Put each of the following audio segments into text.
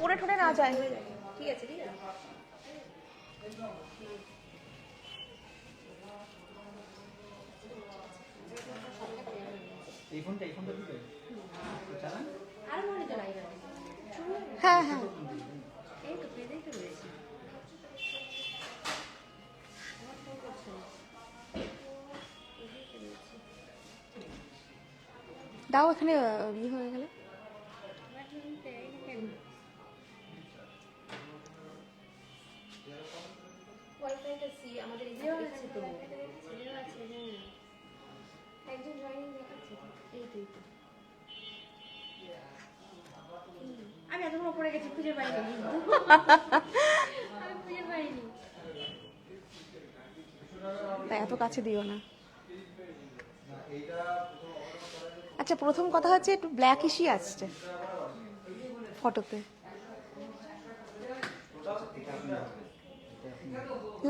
পরে ঠরে না যায়। ঠিক আছে ঠিক আছে। এই ফোনটা এই ফোনটা চালান। আর মনে হ্যাঁ হ্যাঁ এই তো পেজেই রয়েছে। দাও এখানে ইয়ে হয়ে গেলে। আছে তো ছেলেও আছে হ্যাঁ। একজন জয়েনিং দেখাচ্ছে এই তো? এই তো আমি এতক্ষণ উপরে গেছি খুঁজে পাইনি। আমি খুঁজে পাইনি। তাই এত কাছে দিও না। আচ্ছা প্রথম কথা হচ্ছে একটু ব্ল্যাক ইসি আসছে ফটোতে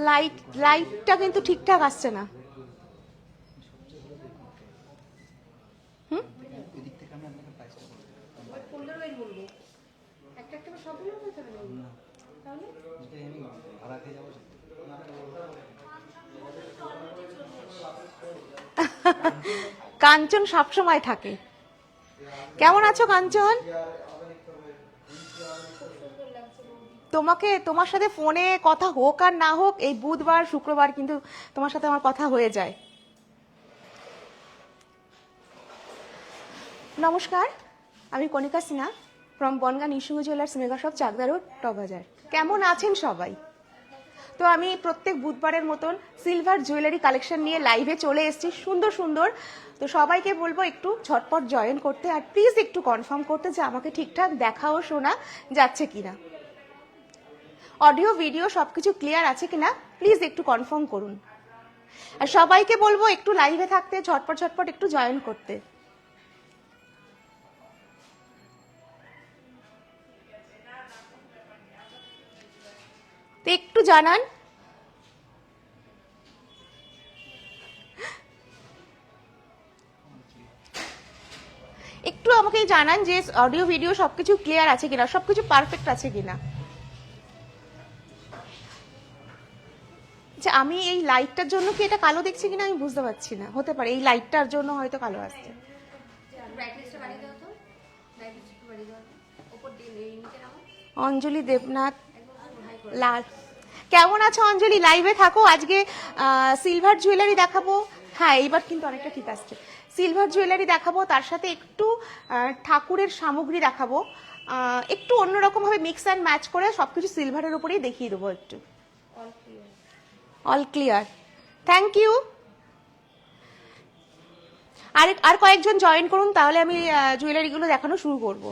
লাইট লাইটটা কিন্তু ঠিকঠাক আসছে না। হুম? এদিক থেকে। আমি আপনাকে প্রাইসটা বলব ওই পনেরো এর বলব একটা একটা করে সবগুলো বলতে হবে নাকি? তাহলে যদি আমি ভাড়া খেয়ে যাব কাঞ্চন সবসময় থাকে কেমন আছো কাঞ্চন তোমাকে, তোমার সাথে ফোনে কথা হোক আর না হোক, এই বুধবার, শুক্রবার কিন্তু তোমার সাথে আমার কথা হয়ে যায়। নমস্কার, আমি কণিকা Sinha from Bongaon Nisanga jewellers mega shop, Chakdah road টবাজার কেমন আছেন সবাই? তো আমি প্রত্যেক বুধবারের মতন সিলভার জুয়েলারি কালেকশন নিয়ে লাইভে চলে এসেছি। সুন্দর সুন্দর। তো সবাইকে বলব একটু ঝটপট জয়েন করতে, আর প্লিজ একটু কনফার্ম করতে যে আমাকে ঠিকঠাক দেখা ও শোনা যাচ্ছে কিনা। অডিও ভিডিও সবকিছু ক্লিয়ার আছে কিনা প্লিজ একটু কনফার্ম করুন। আর সবাইকে বলব একটু লাইভে থাকতে, ঝটপট ঝটপট একটু জয়েন করতে। তো একটু জানান। একটু আমাকে জানান যে অডিও ভিডিও সবকিছু ক্লিয়ার আছে কিনা, সবকিছু পারফেক্ট আছে কিনা। আচ্ছা আমি এই লাইটটার জন্য কি এটা কালো দেখছি কিনা আমি বুঝতে পারছি না। হতে পারে, এই লাইটটার জন্য হয়তো কালো আসছে। অঞ্জলি দেবনাথ লাল। কেমন আছো অঞ্জলি? লাইভে থাকো। আজকে সিলভার জুয়েলারি দেখাবো। হ্যাঁ এইবার কিন্তু অনেকটা ঠিক আসছে। সিলভার জুয়েলারি দেখাবো, তার সাথে একটু ঠাকুরের সামগ্রী দেখাবো। একটু অন্যরকম ভাবে মিক্স অ্যান্ড ম্যাচ করে সবকিছু সিলভারের উপরেই দেখিয়ে দেবো একটু। অল ক্লিয়ার থ্যাংক ইউ আর আর কয়েকজন জয়েন করুন, তাহলে আমি জুয়েলারিগুলো দেখানো শুরু করব।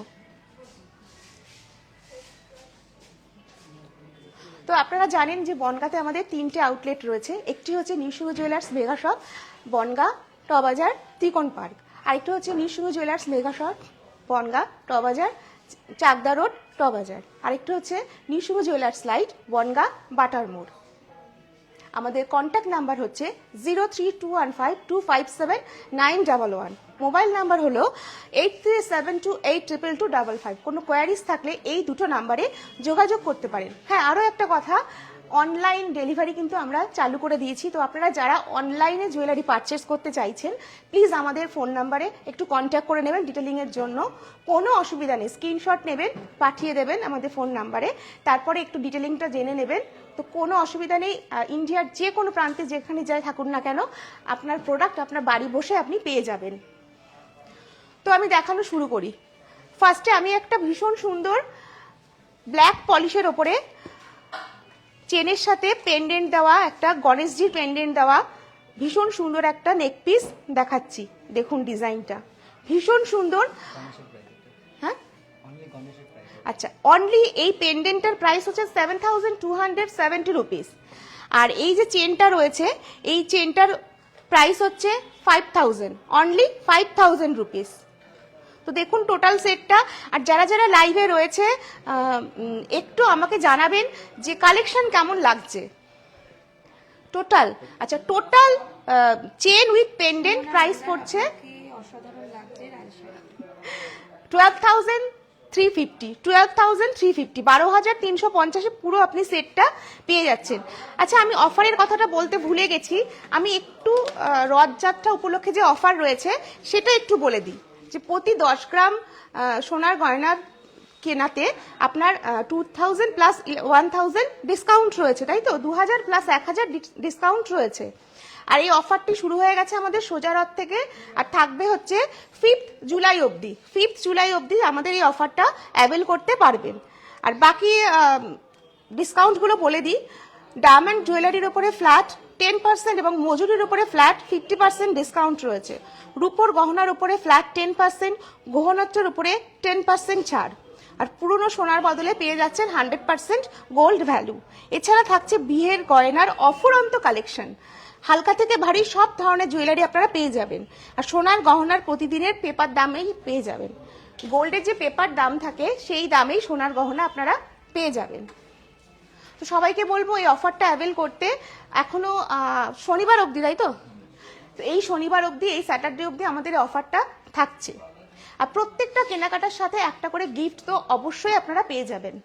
তো আপনারা জানেন যে বনগাতে আমাদের তিনটে আউটলেট রয়েছে। একটি হচ্ছে Nisanga jewellers mega shop Bongaon, টবাজার, Trikon park. আরেকটি হচ্ছে Nisanga jewellers mega shop Bongaon, টবাজার, Chakdah road, টবাজার। আরেকটি হচ্ছে নিঃসুঙ্গ জুয়েলার্স লাইট বনগা, বাটার মোড়। আমাদের কন্ট্যাক্ট নাম্বার হচ্ছে zero three two one five two five seven nine double one mobile number হলো eight three seven two eight triple two double five কোনো queries থাকলে এই দুটো নাম্বারে যোগাযোগ করতে পারেন। হ্যাঁ আরও একটা কথা অনলাইন ডেলিভারি কিন্তু আমরা চালু করে দিয়েছি। তো আপনারা যারা অনলাইনে জুয়েলারি পারচেস করতে চাইছেন প্লিজ আমাদের ফোন নাম্বারে একটু কন্ট্যাক্ট করে নেবেন ডিটেলিংয়ের জন্য। কোনো অসুবিধা নেই স্ক্রিনশট নেবেন, পাঠিয়ে দেবেন আমাদের ফোন নাম্বারে তারপরে একটু ডিটেলিংটা জেনে নেবেন। তো কোনো অসুবিধা নেই ইন্ডিয়ার যে কোনো প্রান্তে যেখানে যাই থাকুন না কেন আপনার প্রোডাক্ট আপনার বাড়ি বসে আপনি পেয়ে যাবেন। তো আমি দেখানো শুরু করি। ফার্স্টে আমি একটা ভীষণ সুন্দর ব্ল্যাক পলিশের ওপরে চেনের সাথে পেন্ডেন্ট দেওয়া একটা গণেশজির পেন্ডেন্ট দেওয়া ভীষণ সুন্দর একটা নেক পিস দেখাচ্ছি। দেখুন ডিজাইনটা ভীষণ সুন্দর। হ্যাঁ? আচ্ছা অনলি এই পেন্ডেন্টের প্রাইস হচ্ছে seven thousand two hundred seventy rupees আর এই যে চেনটা রয়েছে এই চেনটার প্রাইস হচ্ছে five thousand only five thousand rupees তো দেখুন টোটাল সেটটা আর যারা যারা লাইভে রয়েছে একটু আমাকে জানাবেন যে কালেকশন কেমন লাগছে। টোটাল আচ্ছা total chain with pendant price পড়ছে twelve thousand three fifty twelve thousand three fifty বারো হাজার তিনশো পঞ্চাশে, পুরো আপনি সেটটা পেয়ে যাচ্ছেন। আচ্ছা আমি অফারের কথাটা বলতে ভুলে গেছি। আমি একটু রথযাত্রা উপলক্ষে যে অফার রয়েছে, সেটা একটু বলে দিই। যে প্রতি দশ গ্রাম সোনার গয়নার কেনাতে আপনার two thousand plus one thousand discount রয়েছে, তাই তো? দু হাজার প্লাস এক হাজার ডিসকাউন্ট রয়েছে। আর এই অফারটি শুরু হয়ে গেছে আমাদের সোজা রথ থেকে, আর থাকবে হচ্ছে ফিফথ জুলাই অবধি। ফিফথ জুলাই অবধি আমাদের এই অফারটা অ্যাভেল করতে পারবেন। আর বাকি ডিসকাউন্টগুলো বলে দিই। ডায়মন্ড জুয়েলারির ওপরে ফ্ল্যাট টেন পার্সেন্ট এবং মজুরির উপরে ফ্ল্যাট ফিফটি পার্সেন্ট ডিসকাউন্ট রয়েছে। রূপোর গহনার উপরে ফ্ল্যাট টেন পার্সেন্ট গহনত্রের উপরে টেন পার্সেন্ট ছাড়। আর পুরনো সোনার বদলে পেয়ে যাচ্ছেন হান্ড্রেড পার্সেন্ট গোল্ড ভ্যালু এছাড়া থাকছে বিয়ের গয়নার অফুরন্ত কালেকশন হালকা থেকে ভারী সব ধরনের জুয়েলারি আপনারা পেয়ে যাবেন। আর সোনার গহনার প্রতিদিনের পেপার দামেই পেয়ে যাবেন। গোল্ডের যে পেপার দাম থাকে সেই দামেই সোনার গহনা আপনারা পেয়ে যাবেন। তো সবাইকে বলব এই অফারটা অ্যাভেল করতে এখনও আহ, শনিবার অবধি তাই তো? এই শনিবার অবধি এই স্যাটারডে অবধি আমাদের অফারটা থাকছে। আর প্রত্যেকটা কেনাকাটার সাথে একটা করে গিফট তো অবশ্যই আপনারা পেয়ে যাবেন।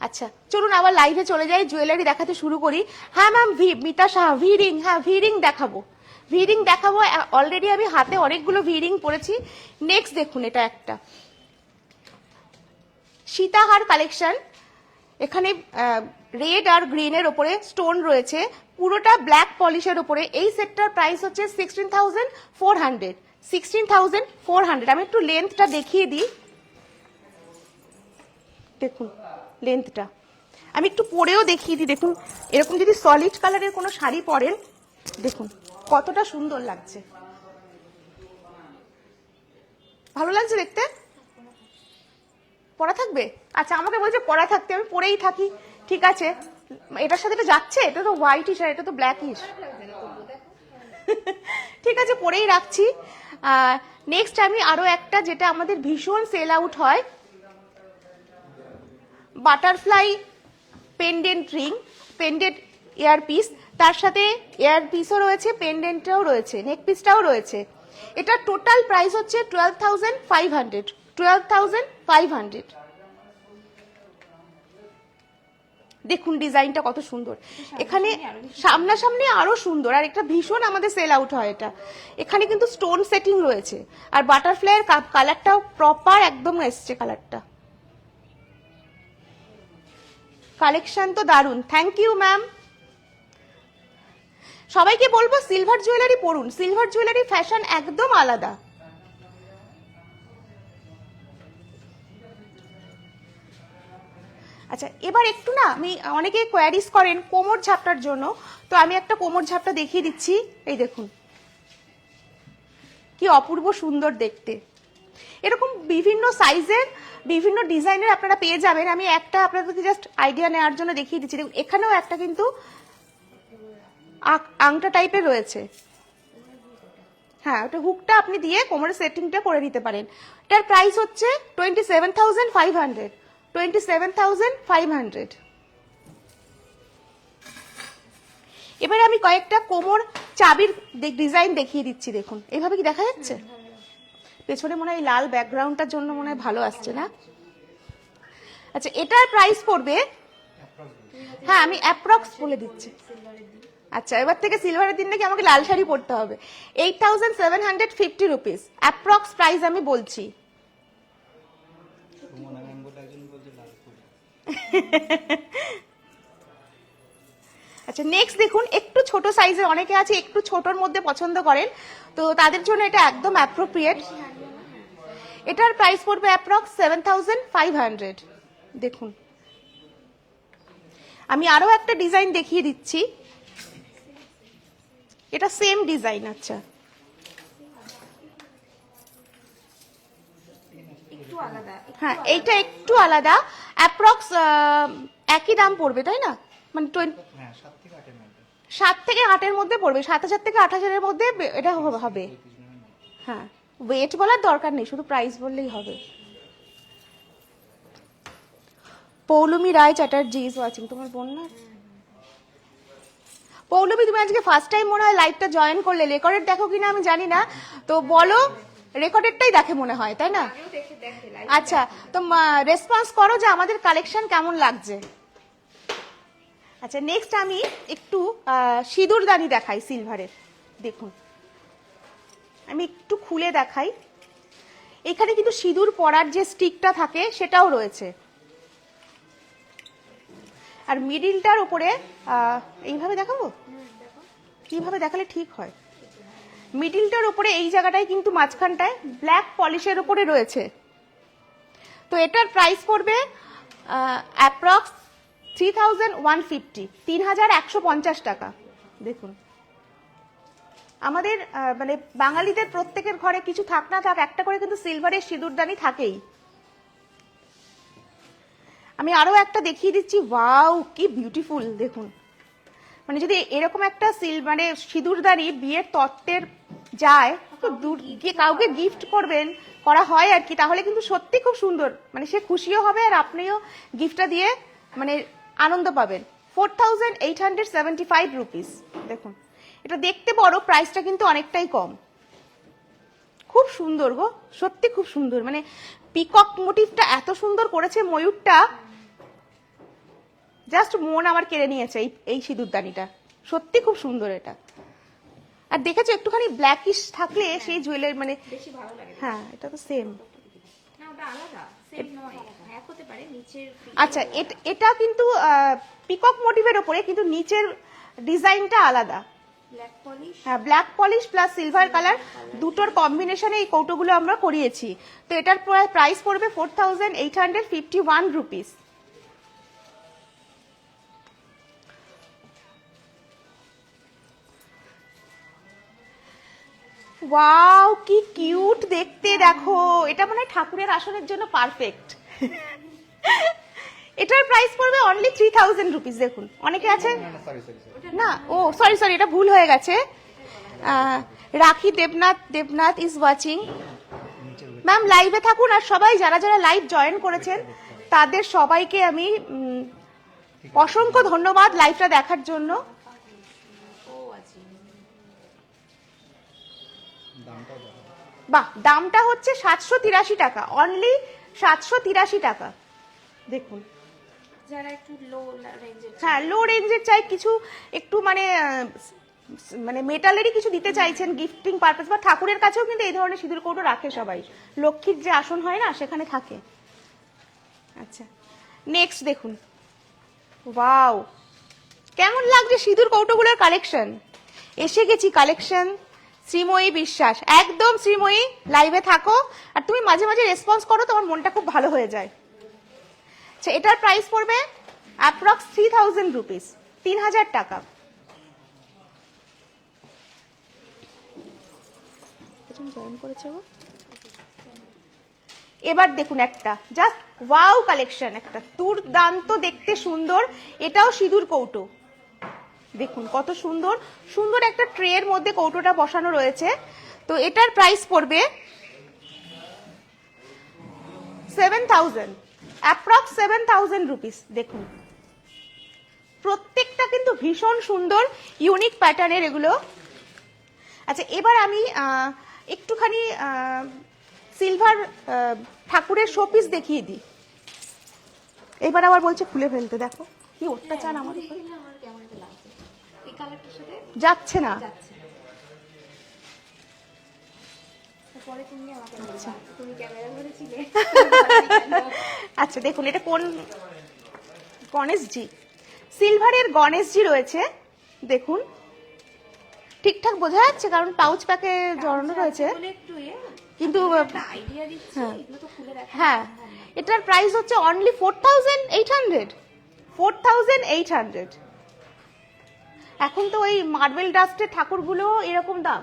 আচ্ছা চলুন আবার লাইভে চলে যাই জুয়েলারি দেখাতে শুরু করি। হ্যাঁ ম্যাম ভি মিতা সাহা ভিরিং হ্যাঁ ভিরিং দেখাবো। ভিরিং দেখাবো অলরেডি আমি হাতে অনেকগুলো ভিরিং পরেছি। নেক্সট দেখুন এটা একটা। সীতাহার কালেকশন এখানে রেড আর গ্রিনের ওপরে স্টোন রয়েছে। পুরোটা ব্ল্যাক পলিশের ওপরে। এই সেটটার প্রাইস হচ্ছে sixteen thousand four hundred sixteen thousand four hundred আমি একটু লেন্থটা দেখিয়ে দিই। দেখুন লেন্থটা আমি একটু পরেও দেখিয়ে দিই, দেখুন, এরকম যদি সলিড কালারের কোনো শাড়ি পরেন, দেখুন, কতটা সুন্দর লাগছে। ভালো লাগছে দেখতে? পড়া থাকবে? আচ্ছা আমাকে বলছে পড়া থাকতে, আমি পরেই থাকি। ঠিক আছে, এটার সাথে এটা যাচ্ছে, এটা তো হোয়াইট ইস আর এটা তো ব্ল্যাক ইস ঠিক আছে, পরেই রাখছি। নেক্সট আমি আরও একটা যেটা আমাদের ভীষণ সেল আউট হয় butterfly pendant ring pendant earpiece তার সাথে ইয়ারপিসও রয়েছে পেন্ডেন্টটাও রয়েছে নেক পিসটাও রয়েছে। এটা টোটাল প্রাইস হচ্ছে twelve thousand five hundred twelve thousand five hundred দেখুন ডিজাইনটা কত সুন্দর। এখানে সামনাসামনি আরও সুন্দর আর একটা ভীষণ আমাদের সেল আউট হয় এটা। এখানে কিন্তু স্টোন সেটিং রয়েছে আর বাটারফ্লাইয়ের কালারটাও প্রপার একদম এসছে কালারটা কালেকশন তো দারুণ। থ্যাংক ইউ ম্যাম সবাইকে বলব সিলভার জুয়েলারি পরুন সিলভার জুয়েলারি ফ্যাশন একদম আলাদা। আচ্ছা এবার একটু না, আমি অনেকে কোয়ারিজ করেন কোমর ঝাপটার জন্য। তো আমি একটা কোমর ঝাপটা দেখিয়ে দিচ্ছি। এই দেখুন। কি অপূর্ব সুন্দর দেখতে। এরকম বিভিন্ন সাইজের বিভিন্ন ডিজাইনের আপনারা পেয়ে যাবেন। আমি একটা আপনাদেরকে জাস্ট আইডিয়া নেওয়ার জন্য দেখিয়ে দিচ্ছি। দেখুন, এখানেও একটা কিন্তু আংটা টাইপের রয়েছে। হ্যাঁ ওটা হুকটা আপনি দিয়ে কোমরের সেটিংটা করে নিতে পারেন। এটার প্রাইস হচ্ছে twenty seven thousand five hundred twenty seven thousand five hundred এবার আমি কয়েকটা কোমর চাবির ডিজাইন দেখিয়ে দিচ্ছি, দেখুন। এইভাবে কি দেখা যাচ্ছে? পেছনে মনে হয় লাল ব্যাকগ্রাউন্ডটার জন্য মনে হয় ভালো আসছে না? আচ্ছা এটার প্রাইস পড়বে? হ্যাঁ আমি অ্যাপ্রক্স বলে দিচ্ছি। আচ্ছা এবার থেকে সিলভারের দিন নাকি আমাকে লাল শাড়ি পরতে হবে। Eight thousand seven hundred fifty rupees approx price আমি বলছি। আচ্ছা নেক্সট দেখুন, একটু ছোট সাইজের অনেকে আছে, একটু ছোটর মধ্যে পছন্দ করেন। তো তাদের জন্য এটা একদম অ্যাপ্রোপ্রিয়েট এটার প্রাইস পড়বে approx seven thousand five hundred দেখুন। আমি আরও একটা ডিজাইন দেখিয়ে দিচ্ছি। এটা সেম ডিজাইন আচ্ছা। একটু আলাদা হ্যাঁ এইটা একটু আলাদা। অ্যাপ্রক্স একই দাম পড়বে তাই না? মানে হ্যাঁ সাত থেকে আটের মধ্যে পড়বে। সাত হাজার থেকে আট হাজারের মধ্যে এটা হবে। হ্যাঁ। ওয়েট বলার দরকার নেই শুধু প্রাইস বললেই হবে। পৌলমী রায় চ্যাটার্জি ইজ ওয়াচিং তোমার বোন না? পৌলমী তুমি আজকে ফার্স্ট টাইম মনে হয় লাইভটা জয়েন করলে। রেকর্ডেড দেখো কিনা আমি জানি না। তো বলো রেকর্ডেডটাই দেখে মনে হয় তাই না? আচ্ছা তো রেসপন্স করো যে আমাদের কালেকশন কেমন লাগছে। আচ্ছা নেক্সট আমি একটু সিঁদুরদানি দেখাই সিলভারের দেখুন। আমি একটু খুলে দেখাই। এখানে কিন্তু সিঁদুর পরার যে স্টিকটা থাকে, সেটাও রয়েছে। আর মিডিলটার উপরে এইভাবে দেখাবো? কীভাবে দেখালে ঠিক হয়। মিডিলটার উপরে এই জায়গাটায় কিন্তু মাঝখানটায় ব্ল্যাক পলিশের উপরে রয়েছে। তো এটার প্রাইস পড়বে approx three thousand one fifty, তিন হাজার একশো পঞ্চাশ টাকা। দেখুন। আমাদের মানে বাঙালিদের প্রত্যেকের ঘরে কিছু থাক না থাক, একটা করে কিন্তু সিলভারের সিঁদুরদানি থাকেই। আমি আরও একটা দেখিয়ে দিচ্ছি, ওয়াও, কি বিউটিফুল দেখুন। মানে যদি এরকম একটা সিল মানে সিঁদুরদানি বিয়ের তত্ত্বের যায় দূর গিয়ে কাউকে গিফট করবেন, করা হয় আর কি, তাহলে কিন্তু সত্যি খুব সুন্দর। মানে সে খুশিও হবে আর আপনিও গিফটটা দিয়ে মানে আনন্দ পাবেন। Four thousand eight hundred seventy five rupees দেখুন। এটা দেখতে বড় প্রাইসটা কিন্তু অনেকটাই কম। খুব সুন্দর গো সত্যি খুব সুন্দর। মানে পিকক মোটিভটা এত সুন্দর করেছে ময়ূরটা জাস্ট মন আমার কেড়ে নিয়েছে এই এই সিঁদুরদানিটা সত্যি খুব সুন্দর এটা। আর দেখেছ একটুখানি ব্ল্যাকিশ থাকলে সেই জুয়েলারি মানে হ্যাঁ এটা তো সেম আচ্ছা এট- কিন্তু পিকক মোটিভের ওপরে কিন্তু নিচের ডিজাইনটা আলাদা। হ্যাঁ black polish plus silver colour দুটোর কম্বিনেশনে এই কৌটোগুলো আমরা করিয়েছি। তো এটার প্রাইস পড়বে four thousand eight hundred fifty one rupees wow কি কিউট দেখতে, দেখো। এটা মনে হয় ঠাকুরের আসনের জন্য পারফেক্ট এটার প্রাইস পড়বে অনলি থ্রি থাউজেন্ড রুপিস দেখুন। অনেকে আছে? না, ও সরি সরি এটা ভুল হয়ে গেছে। Rakhi Debnath Debnath is watching ma'am লাইভে থাকুন আর সবাই যারা যারা লাইভ জয়েন করেছেন, তাদের সবাইকে আমি অসংখ্য ধন্যবাদ লাইভটা দেখার জন্য। বাহ, দামটা হচ্ছে সাতশো তিরাশি টাকা। অনলি সাতশো তিরাশি টাকা। দেখুন। হ্যাঁ লো রেঞ্জের চাই, কিছু একটু মানে মানে মেটালেরই কিছু দিতে চাইছেন গিফটিং পারপাস বা ঠাকুরের কাছেও কিন্তু এই ধরনের সিঁদুর কৌটো রাখে সবাই। লক্ষ্মীর যে আসন হয় না, সেখানে থাকে। আচ্ছা নেক্সট দেখুন। ওয়াও কেমন লাগছে সিঁদুর কৌটোগুলোর কালেকশন এসে গেছি কালেকশন শ্রীময়ী বিশ্বাস। একদম শ্রীময়ী লাইভে থাকো। আর তুমি মাঝে মাঝে রেসপন্স করো, তোমার মনটা খুব ভালো হয়ে যায়। আচ্ছা এটার প্রাইস পড়বে অ্যাপ্রক্স থ্রি থাউজেন্ড রুপিস তিন হাজার টাকা। এবার দেখুন একটা জাস্ট ওয়াও কালেকশন একটা দুর্দান্ত দেখতে সুন্দর এটাও সিঁদুর কৌটো। দেখুন কত সুন্দর সুন্দর একটা ট্রের মধ্যে কৌটোটা বসানো রয়েছে। তো এটার প্রাইস পড়বে seven thousand approx seven thousand rupees দেখুন। প্রত্যেকটা কিন্তু ভীষণ সুন্দর ইউনিক প্যাটার্নের এগুলো। আচ্ছা এবার আমি একটুখানি সিলভার ঠাকুরের শোপিস দেখিয়ে দিই। এবার আবার বলছে খুলে ফেলতে দেখো। কি অত্যাচার আমার উপর। দেখলে আচ্ছা। দেখুন এটা কোন গণেশজি? সিলভারের গণেশজি রয়েছে দেখুন। ঠিকঠাক বোঝা যাচ্ছে কারণ পাউচ প্যাকে জড়ানো রয়েছে। এ কিন্তু হ্যাঁ। হ্যাঁ। এটার প্রাইস হচ্ছে only four thousand eight hundred four thousand eight hundred এখন তো ওই মার্বেল ডাস্টের ঠাকুরগুলো এরকম দাম।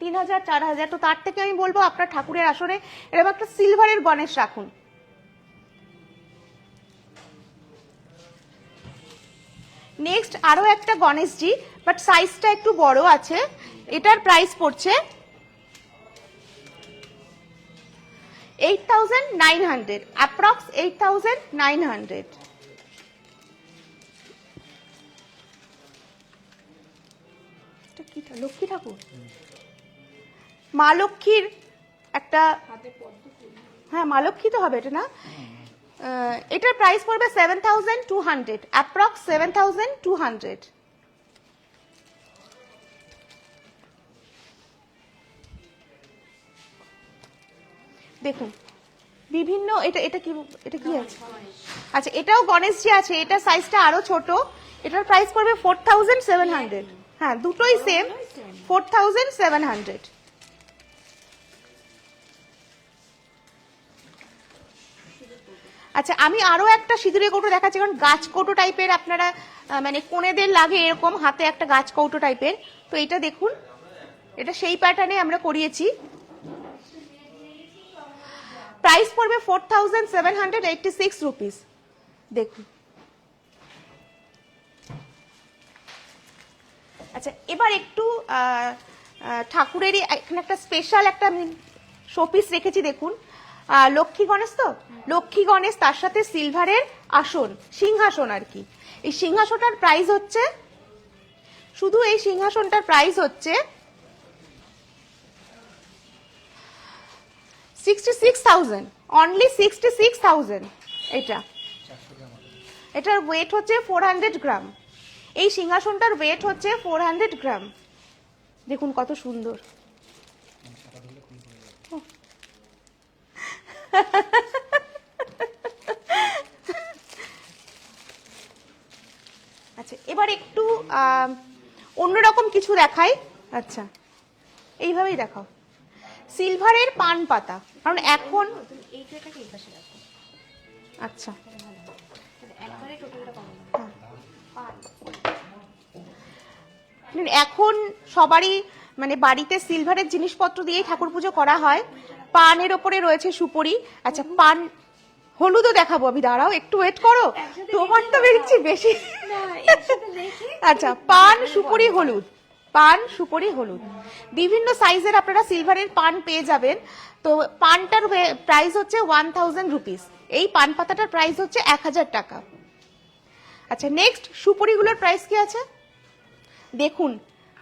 তিন হাজার চার হাজার তো তার থেকে আমি বলব আপনার ঠাকুরের আসরে এরকম একটা সিলভারের গণেশ রাখুন। নেক্সট আরও একটা গণেশজি বাট সাইজটা একটু বড় আছে। এটার প্রাইস পড়ছে eight thousand nine hundred approx eight thousand nine hundred Lakshmi ঠাকুর? মা লক্ষ্মীর একটা হ্যাঁ মা লক্ষ্মী তো হবে, এটা না? এটার প্রাইস পড়বে seven thousand two hundred approx seven thousand two hundred দেখুন, বিভিন্ন, এটা এটা কি এটা কি আছে? আচ্ছা এটাও গণেশজি আছে, এটা সাইজটা আরও ছোট। এটার প্রাইস পড়বে ফোর থাউজেন্ড সেভেন হান্ড্রেড হ্যাঁ দুটোই same four thousand seven hundred আচ্ছা আমি আরও একটা সিঁদুরে কৌটো দেখাচ্ছি, কারণ গাছ কৌটো টাইপের আপনারা মানে কোনেদের লাগে এরকম, হাতে একটা গাছ কৌটো টাইপের তো এটা দেখুন, এটা সেই প্যাটার্নে আমরা করিয়েছি। প্রাইস পড়বে four thousand seven hundred eighty six rupees দেখুন। আচ্ছা এবার একটু ঠাকুরেরই এখানে একটা স্পেশাল একটা শোপিস রেখেছি, দেখুন। লক্ষ্মী গণেশ তো? লক্ষ্মী গণেশ তার সাথে সিলভারের আসন, সিংহাসন আর কি। এই সিংহাসনটার প্রাইস হচ্ছে, শুধু এই সিংহাসনটার প্রাইস হচ্ছে sixty six thousand only sixty six thousand এটা। এটার ওয়েট হচ্ছে ফোর হান্ড্রেড গ্রাম এই সিংহাসনটার ওয়েট হচ্ছে ফোর হান্ড্রেড গ্রাম দেখুন কত সুন্দর মানে সাদা ধরলে খুলে পড়ে যাবে আচ্ছা এবার একটু অন্যরকম কিছু দেখাই। আচ্ছা এইভাবেই দেখাও। সিলভারের পান পাতা, কারণ এখন আচ্ছা। হ্যাঁ। এখন সবারই মানে বাড়িতে সিলভারের জিনিসপত্র দিয়েই ঠাকুর পুজো করা হয়। পানের ওপরে রয়েছে সুপরি। আচ্ছা পান হলুদও দেখাবো আমি দাঁড়াও একটু ওয়েট করো। তোমার তো বেরোচ্ছি বেশি আচ্ছা পান সুপুরি হলুদ। পান সুপুরি হলুদ। বিভিন্ন সাইজের আপনারা সিলভারের পান পেয়ে যাবেন। তো পানটার প্রাইস হচ্ছে ওয়ান থাউজেন্ড রুপিস এই পান পাতাটার প্রাইস হচ্ছে এক হাজার টাকা। আচ্ছা নেক্সট সুপুরিগুলোর প্রাইস কি আছে? দেখুন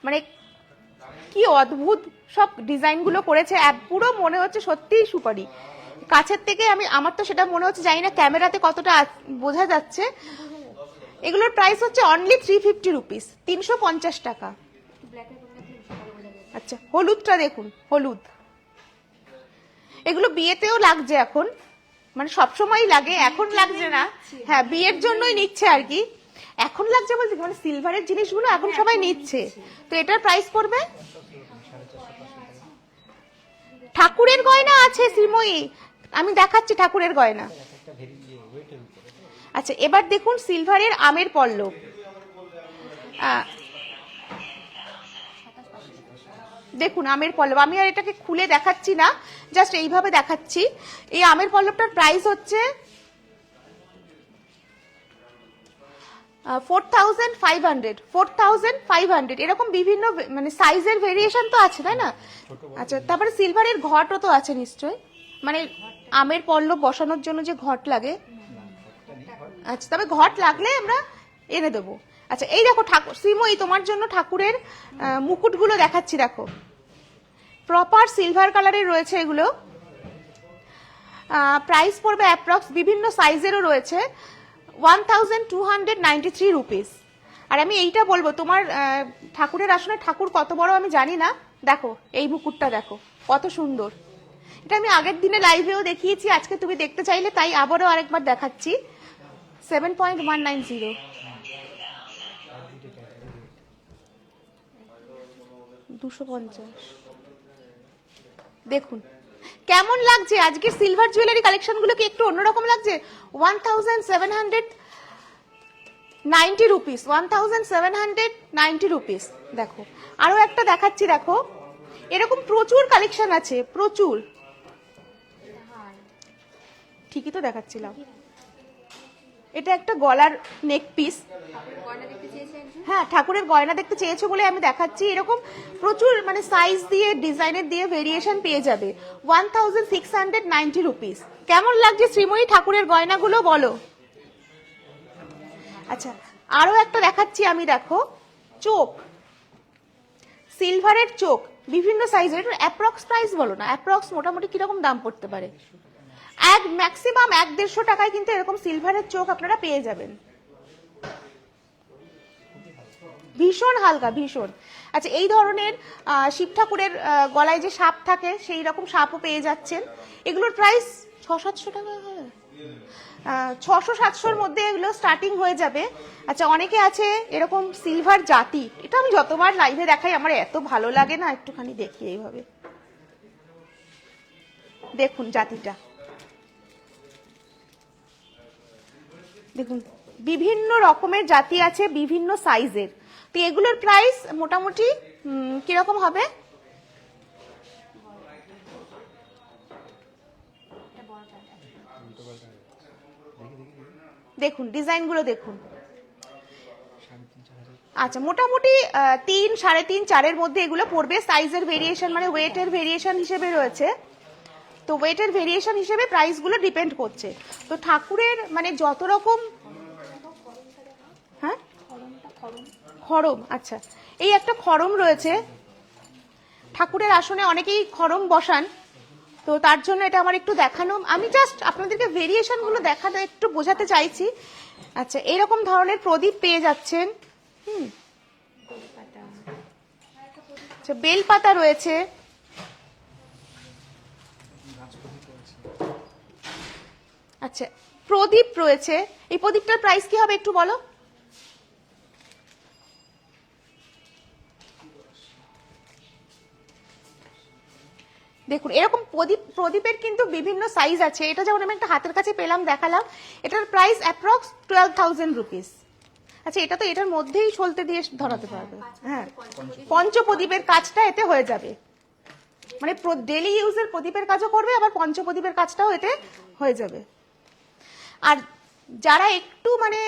মানে কি অদ্ভুত সব ডিজাইনগুলো করেছে পুরো মনে হচ্ছে সত্যিই সুপারি। কাছের থেকে আমি, আমার তো সেটা মনে হচ্ছে, জানি না ক্যামেরাতে কতটা বোঝা যাচ্ছে। এগুলোর প্রাইস হচ্ছে অনলি থ্রি ফিফটি রুপিস তিনশো পঞ্চাশ টাকা। আচ্ছা হলুদটা দেখুন, হলুদ। এগুলো বিয়েতেও লাগছে এখন মানে সবসময়ই লাগে, এখন লাগছে না। হ্যাঁ বিয়ের জন্যই নিচ্ছে আর কি। এখন লাগছে বলছি মানে সিলভারের জিনিসগুলো এখন সবাই নিচ্ছে। তো এটার প্রাইস পড়বে? ঠাকুরের গয়না আছে শ্রীময়ী। আমি দেখাচ্ছি ঠাকুরের গয়না। আচ্ছা এবার দেখুন সিলভারের আমের পল্লব দেখুন আমের পল্লব আমি আর এটাকে খুলে দেখাচ্ছি না জাস্ট এইভাবে দেখাচ্ছি। এই আমের পল্লবটার প্রাইস হচ্ছে four thousand five hundred four thousand five hundred এরকম বিভিন্ন মানে সাইজের ভেরিয়েশন তো আছে তাই না? আচ্ছা তারপরে সিলভারের ঘটও তো আছে নিশ্চয় মানে আমের পল্লব বসানোর জন্য যে ঘট লাগে। আচ্ছা তবে ঘট লাগলে আমরা এনে দেবো। আচ্ছা এই দেখো ঠাকুর শ্রীময়ী তোমার জন্য ঠাকুরের মুকুটগুলো দেখাচ্ছি দেখো। প্রপার সিলভার কালারের রয়েছে এগুলো। প্রাইস পড়বে অ্যাপ্রক্স বিভিন্ন সাইজেরও রয়েছে। One thousand two hundred ninety three rupees আর আমি এইটা বলব, তোমার ঠাকুরের আসলে ঠাকুর কত বড় আমি জানি না। দেখো, এই মুকুটটা দেখো, কত সুন্দর। এটা আমি আগের দিনে লাইভেও দেখিয়েছি, আজকে তুমি দেখতে চাইলে তাই আবারও আরেকবার দেখাচ্ছি। Seven point one nine zero দুশো পঞ্চাশ। দেখুন কেমন লাগছে? আজকের সিলভার জুয়েলারি কালেকশনগুলো কি একটু অন্যরকম লাগছে? One thousand seven hundred ninety rupees one thousand seven hundred ninety rupees দেখো আরও একটা দেখাচ্ছি, দেখো। এরকম প্রচুর কালেকশন আছে, প্রচুর। ঠিকই তো দেখাচ্ছিলাম। এটা একটা গলার নেক পিস হ্যাঁ ঠাকুরের গয়না দেখতে চেয়েছো বলে আমি দেখাচ্ছি। এরকম প্রচুর মানে সাইজ দিয়ে ডিজাইনের দিয়ে ভেরিয়েশন পেয়ে যাবে। One thousand six hundred ninety rupees কেমন লাগছে শ্রীময়ী ঠাকুরের গয়নাগুলো বলো? আচ্ছা আরও একটা দেখাচ্ছি আমি দেখো। চোখ। সিলভারের চোখ। বিভিন্ন সাইজের অ্যাপ্রক্স প্রাইস বলো না। অ্যাপ্রক্স মোটামুটি কীরকম দাম পড়তে পারে? এক ম্যাক্সিমাম এক দেড়শো টাকায় কিন্তু এরকম সিলভারের চোখ আপনারা পেয়ে যাবেন। ভীষণ হালকা, ভীষণ। আচ্ছা এই ধরনের শিব ঠাকুরের গলায় যে সাপ থাকে, সেই রকম সাপও পেয়ে যাচ্ছেন। এগুলোর প্রাইস ছ সাতশো টাকা, হয়। ছশো সাতশোর মধ্যে এগুলো স্টার্টিং হয়ে যাবে। আচ্ছা অনেকে আছে এরকম সিলভার জাতি। এটা আমি যতবার লাইভে দেখাই, আমার এত ভালো লাগে না, একটুখানি দেখি এইভাবে। দেখুন জাতিটা। দেখুন, বিভিন্ন রকমের জাতি আছে, বিভিন্ন সাইজের তো এগুলোর প্রাইস মোটামুটি কীরকম হবে? দেখুন ডিজাইনগুলো দেখুন। আচ্ছা মোটামুটি তিন, সাড়ে তিন, চারের মধ্যে এগুলো পড়বে। সাইজের ভেরিয়েশন মানে ওয়েটের ভেরিয়েশন হিসেবে রয়েছে। তো ওয়েটের ভেরিয়েশন হিসেবে প্রাইসগুলো ডিপেন্ড করছে। তো ঠাকুরের মানে যত রকম হ্যাঁ? খড়ম আচ্ছা। এই একটা খড়ম রয়েছে। ঠাকুরের আসনে অনেকেই খড়ম বসান। তো তার জন্য এটা আমার একটু দেখানো। আমি জাস্ট আপনাদেরকে ভেরিয়েশনগুলো দেখাতে একটু বোঝাতে চাইছি। আচ্ছা এরকম ধরনের প্রদীপ পেয়ে যাচ্ছেন। হুম। আচ্ছা বেলপাতা রয়েছে গাছ প্রদীপ রয়েছে আচ্ছা প্রদীপ রয়েছে। এই প্রদীপটার প্রাইস কি হবে একটু বলো? দেখুন, এরকম প্রদীপ, প্রদীপের কিন্তু বিভিন্ন সাইজ আছে। এটা যেমন আমি একটা হাতের কাছে পেলাম, দেখালাম, এটার price approx twelve thousand rupees আচ্ছা এটা তো এটার মধ্যেই চলতে দিয়ে ধরাতে পারবে। হ্যাঁ পঞ্চপ্রদীপের কাজটা এতে হয়ে যাবে। মানে ডেলি ইউজের প্রদীপের কাজও করবে, আবার পঞ্চপ্রদীপের কাজটাও এতে হয়ে যাবে। আর যারা একটু মানে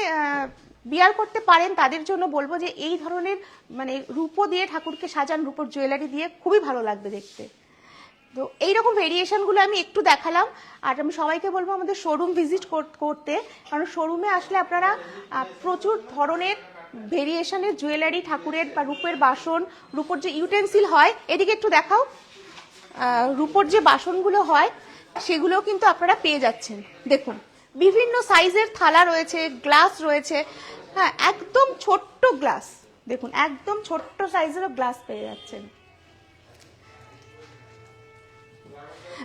বিয়ার করতে পারেন, তাদের জন্য বলব যে এই ধরনের মানে রূপো দিয়ে ঠাকুরকে সাজান, রূপোর জুয়েলারি দিয়ে খুবই ভালো লাগবে দেখতে। তো এইরকম ভেরিয়েশনগুলো আমি একটু দেখালাম। আর আমি সবাইকে বলব আমাদের শোরুম ভিজিট করতে। কারণ শোরুমে আসলে আপনারা প্রচুর ধরনের ভেরিয়েশনের জুয়েলারি ঠাকুরের বা রূপের বাসন, রূপোর যে ইউটেন্সিল হয়, এদিকে একটু দেখাও। রূপোর যে বাসনগুলো হয় সেগুলো কিন্তু আপনারা পেয়ে যাচ্ছেন। দেখুন। বিভিন্ন সাইজের থালা রয়েছে, গ্লাস রয়েছে। হ্যাঁ একদম ছোট্ট গ্লাস। দেখুন, একদম ছোট্ট সাইজেরও গ্লাস পেয়ে যাচ্ছেন।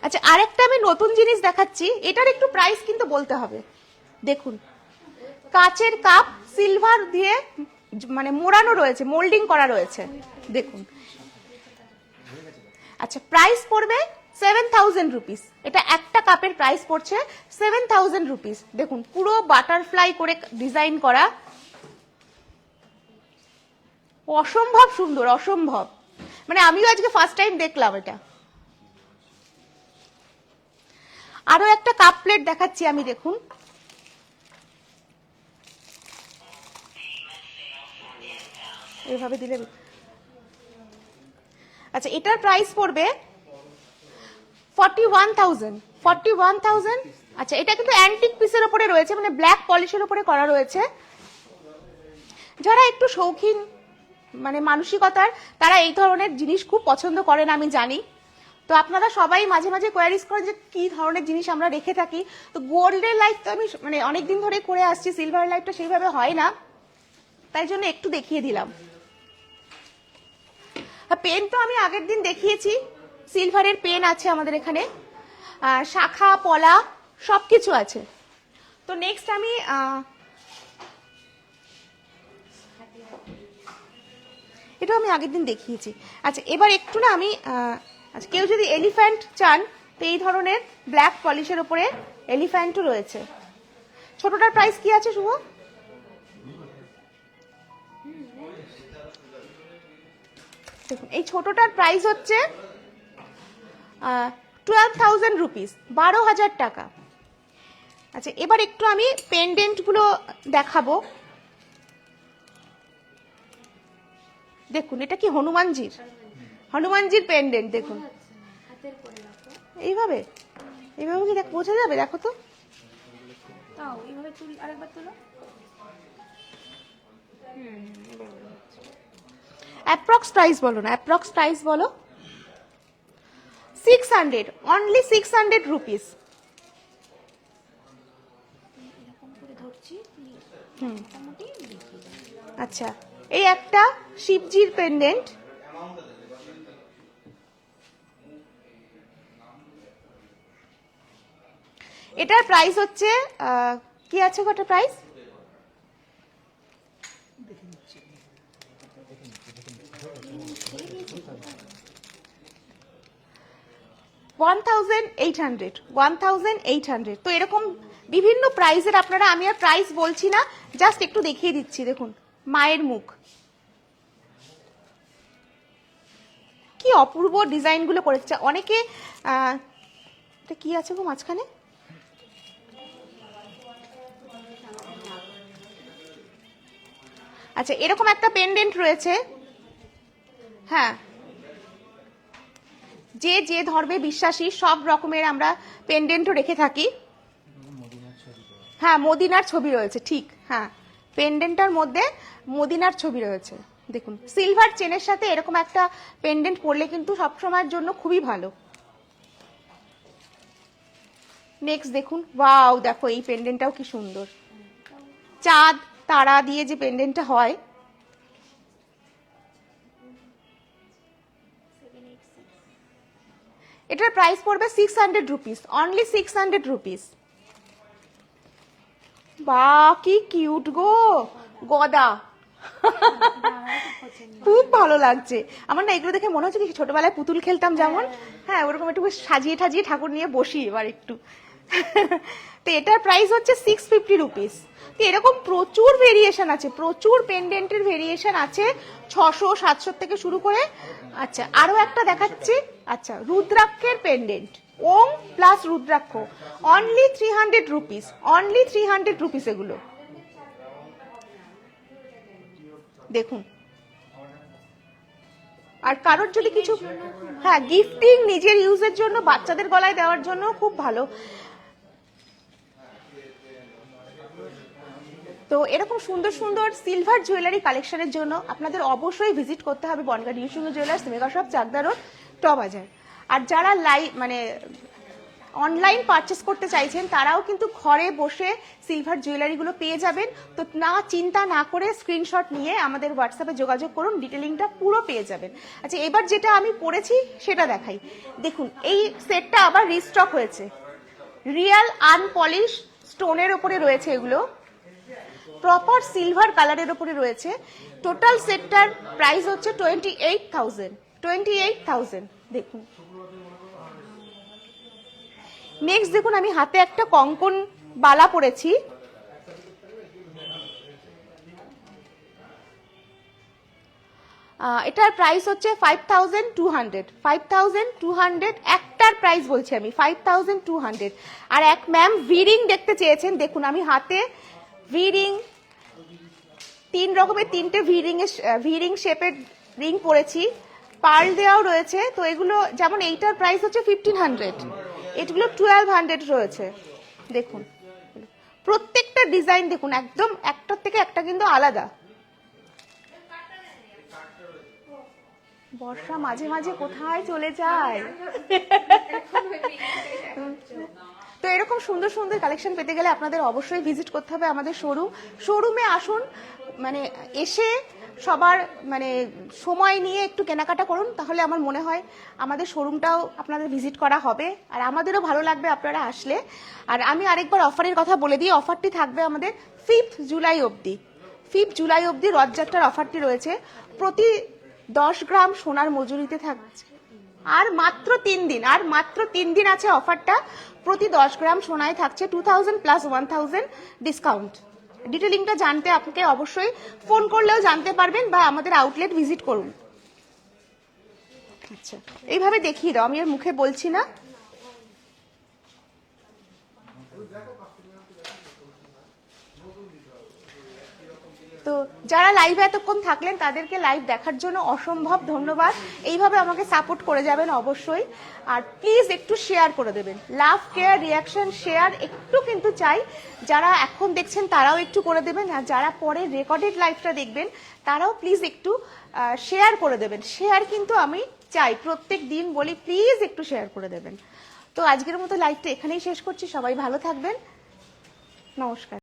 আচ্ছা আরেকটা আমি নতুন জিনিস দেখাচ্ছি। এটার একটু প্রাইস কিন্তু বলতে হবে। দেখুন, কাচের কাপ সিলভার দিয়ে মানে মোড়ানো রয়েছে মোল্ডিং করা রয়েছে। দেখুন। আচ্ছা প্রাইস পড়বে সেভেন থাউজেন্ড রুপিস এটা একটা কাপের প্রাইস পড়ছে সেভেন থাউজেন্ড রুপিস দেখুন, পুরো বাটারফ্লাই করে ডিজাইন করা। অসম্ভব সুন্দর, অসম্ভব। মানে আমিও আজকে ফার্স্ট টাইম দেখলাম এটা। আরও একটা কাপ প্লেট দেখাচ্ছি আমি, দেখুন। এইভাবে দিলে আচ্ছা এটার প্রাইস পড়বে forty one thousand forty one thousand আচ্ছা এটা কিন্তু অ্যান্টিক পিসের ওপরে রয়েছে মানে ব্ল্যাক পলিশের ওপরে করা রয়েছে। যারা একটু শৌখিন মানে মানসিকতার, তারা এই ধরনের জিনিস খুব পছন্দ করেন, আমি জানি। তো আপনারা সবাই মাঝে মাঝে কোয়ারিজ করেন যে কি ধরনের জিনিস আমরা রেখে থাকি। তো গোল্ডের লাইফ তো আমি মানে অনেক দিন ধরে করে আসছি সিলভার লাইফটা সেইভাবে হয় না। তাই জন্য একটু দেখিয়ে দিলাম। পেন তো আমি আগের দিন দেখিয়েছি। সিলভারের পেন আছে আমাদের এখানে শাখা, পলা সব কিছু আছে। তো নেক্সট আমি এটা আমি আগের দিন দেখিয়েছি। আচ্ছা এবার একটু না আমি আচ্ছা কেউ যদি এলিফ্যান্ট চান, তো এই ধরনের ব্ল্যাক পলিশের ওপরে এলিফ্যান্টও রয়েছে। ছোটটার প্রাইস কি আছে, শুভ? এই ছোটটার প্রাইস হচ্ছে টুয়েলভ থাউজেন্ড রুপিস বারো হাজার টাকা। আচ্ছা এবার একটু আমি পেন্ডেন্টগুলো দেখাবো। দেখুন এটা কি হনুমানজির? হনুমানজির পেন্ডেন্ট দেখুন। এইভাবে? এইভাবে কি দেখ বোঝা যাবে? দেখো তো। অ্যাপ্রক্স প্রাইস বলো না অ্যাপ্রক্স প্রাইস বলো। Six hundred only six hundred rupees আচ্ছা এই একটা শিবজির পেন্ডেন্ট এটার প্রাইস হচ্ছে কি আছে কটা price one thousand eight hundred one thousand eight hundred তো এরকম বিভিন্ন প্রাইসের আপনারা, আমি আর প্রাইস বলছি না জাস্ট একটু দেখিয়ে দিচ্ছি, দেখুন, মায়ের মুখ। কি অপূর্ব ডিজাইনগুলো করেছে। অনেকে এটা কি আছে গো মাঝখানে? আচ্ছা এরকম একটা পেন্ডেন্ট রয়েছে। হ্যাঁ। যে যে ধর্মে বিশ্বাসী, সব রকমের আমরা পেন্ডেন্টও রেখে থাকি। হ্যাঁ মদিনার ছবি রয়েছে, ঠিক হ্যাঁ। পেন্ডেন্টটার মধ্যে মদিনার ছবি রয়েছে, দেখুন। সিলভার চেনের সাথে এরকম একটা পেন্ডেন্ট পরলে কিন্তু সবসময়ের জন্য খুবই ভালো। নেক্সট দেখুন ওয়াও দেখো এই পেন্ডেন্টটাও কি সুন্দর। চাঁদ, তারা দিয়ে যে পেন্ডেন্টটা হয় এটার প্রাইস পড়বে six hundred rupees only six hundred rupees বা, কি কিউট গো, গদা। খুব ভালো লাগছে। আমার না এগুলো দেখে মনে হচ্ছে কি ছোটবেলায় পুতুল খেলতাম যেমন। হ্যাঁ ওরকম একটু সাজিয়ে ঠাজিয়ে ঠাকুর নিয়ে বসি এবার একটু। তো এটার প্রাইস হচ্ছে সিক্স ফিফটি রুপিস তো এরকম প্রচুর ভেরিয়েশন আছে, প্রচুর পেন্ডেন্টের ভেরিয়েশন আছে, ছশো, সাতশো থেকে শুরু করে। আচ্ছা আরও একটা দেখাচ্ছি। আচ্ছা রুদ্রাক্ষের pendant Om plus rudraksha. Only three hundred rupees only three hundred rupees এগুলো। দেখুন। আর কারোর যদি কিছু হ্যাঁ গিফটিং নিজের ইউজের জন্য, বাচ্চাদের গলায় দেওয়ার জন্য খুব ভালো। তো এরকম সুন্দর সুন্দর সিলভার জুয়েলারি কালেকশনের জন্য আপনাদের অবশ্যই ভিজিট করতে হবে Bangaon new Singha jewellers mega shop, Chakdah road ট বাজার আর যারা লাইভ মানে অনলাইন পারচেস করতে চাইছেন, তারাও কিন্তু ঘরে বসে সিলভার জুয়েলারিগুলো পেয়ে যাবেন। তো না চিন্তা না করে স্ক্রিনশট নিয়ে আমাদের হোয়াটসঅ্যাপে যোগাযোগ করুন ডিটেলিংটা পুরো পেয়ে যাবেন। আচ্ছা এবার যেটা আমি পড়েছি, সেটা দেখাই। দেখুন, এই সেটটা আবার রিস্টক হয়েছে। রিয়েল আনপলিশ স্টোনের ওপরে রয়েছে এগুলো। প্রপার সিলভার কালারের ওপরে রয়েছে। টোটাল সেটটার প্রাইস হচ্ছে twenty eight thousand twenty eight thousand দেখুন। নেক্সট দেখুন, আমি হাতে একটা কঙ্কন বালা পরেছি। এটার প্রাইস হচ্ছে five thousand two hundred five thousand two hundred একটার প্রাইস বলছি আমি ফাইভ থাউজেন্ড টু হান্ড্রেড আর এক ম্যাম ভিরিং দেখতে চেয়েছেন, দেখুন, আমি হাতে ভিরিং তিন রকমের তিনটে ভিরিং ভিরিং শেপের রিং পরেছি। পার্ল দেওয়াও রয়েছে। তো এগুলো, যেমন এইটার প্রাইস হচ্ছে ফিফটিন হান্ড্রেড এগুলো টুয়েলভ হান্ড্রেড রয়েছে। দেখুন। প্রত্যেকটা ডিজাইন দেখুন, একদম একটার থেকে একটা কিন্তু আলাদা। বর্ষা মাঝে মাঝে কোথায় চলে যায়? তো এরকম সুন্দর সুন্দর কালেকশন পেতে গেলে আপনাদের অবশ্যই ভিজিট করতে হবে আমাদের শোরুম শোরুমে আসুন মানে এসে সবার মানে সময় নিয়ে একটু কেনাকাটা করুন, তাহলে আমার মনে হয় আমাদের শোরুমটাও আপনাদের ভিজিট করা হবে। আর আমাদেরও ভালো লাগবে আপনারা আসলে। আর আমি আরেকবার অফারের কথা বলে দিই অফারটি থাকবে আমাদের ফিফথ জুলাই অবধি। ফিফথ জুলাই অবধি রথযাত্রার অফারটি রয়েছে। প্রতি দশ গ্রাম সোনার মজুরিতে থাকছে আর মাত্র তিন দিন, আর মাত্র তিন দিন আছে অফারটা। প্রতি দশ গ্রাম সোনায় থাকছে two thousand plus one thousand discount ডিটেলিংটা জানতে আপনাকে অবশ্যই ফোন করলেও জানতে পারবেন বা আমাদের আউটলেট ভিজিট করুন। আচ্ছা এইভাবে দেখিয়ে দাও, আমি আর মুখে বলছি না। তো যারা লাইভে এতক্ষণ থাকলেন, তাদেরকে লাইভ দেখার জন্য অসম্ভব ধন্যবাদ। এইভাবে আমাকে সাপোর্ট করে যাবেন অবশ্যই। আর প্লিজ একটু শেয়ার করে দেবেন। লাভ কেয়ার রিয়াকশন শেয়ার একটু কিন্তু চাই। যারা এখন দেখছেন, তারাও একটু করে দেবেন। আর যারা পরে রেকর্ডেড লাইভটা দেখবেন, তারাও প্লিজ একটু শেয়ার করে দেবেন। শেয়ার কিন্তু আমি চাই। প্রত্যেক দিন বলি প্লিজ একটু শেয়ার করে দেবেন। তো আজকের মতো লাইভটা এখানেই শেষ করছি। সবাই ভালো থাকবেন। নমস্কার।